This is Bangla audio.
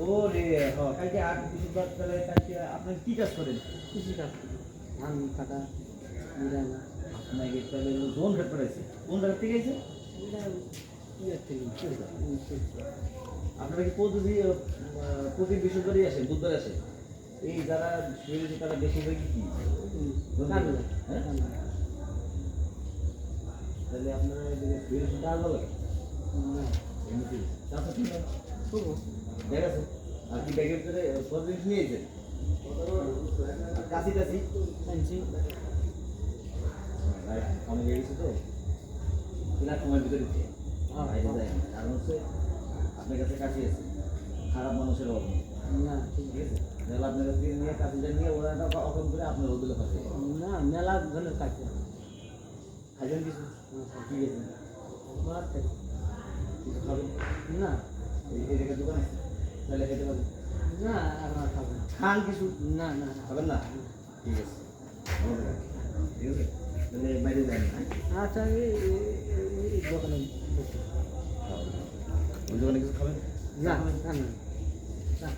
ও রে হ কালকে আট বৃহস্পতিবার তাহলে কালকে আপনি কি কাজ করেন? কৃষিকাজ করি ধান কাটা নিরানা আপনাকে তাহলে জোন ভেট পড়াইছে কোন জায়গা থেকে গেছে আপনারা কি প্রতি আহ, প্রতি বৃহস্পতিবারই আসে বুধবার এই যারা বেরিয়েছে তারা বেশিরভাগ কি? হ্যাঁ? তাহলে আপনারা এদিকে বৃহস্পতি আসবে লাগে এমনিতেই। চাষা ঠিক না ঠিক আছে। আর কি ব্যাগের ভিতরে সব জিনিস নিয়েছেন কাশি আমি গেছি তো? কিনা সময়ের ভিতরে দিচ্ছে। কারণ হচ্ছে আপনার কাছে কাশি আছে। খারাপ মানুষের অভাব। না ঠিক আছে? মেলা আপনার কাছে নিয়ে কাশিটা নিয়ে ওরা অকম করে আপনার ওগুলো পাশে না মেলা ধরনের কাজ খাইবেন কিছু? মার থেকে কিছু খাবেন? না এই জায়গায় দোকান আছে তাহলে খেতে পারেন না আমরা খাব না। খান কিছু? না না খাবেন না? ঠিক আছে। ঠিক আছে? তাহলে বাইরে যান হ্যাঁ? আচ্ছা এই এই- এই- এই দোকানে ওই দোকানে কিছু খাবেন? না না।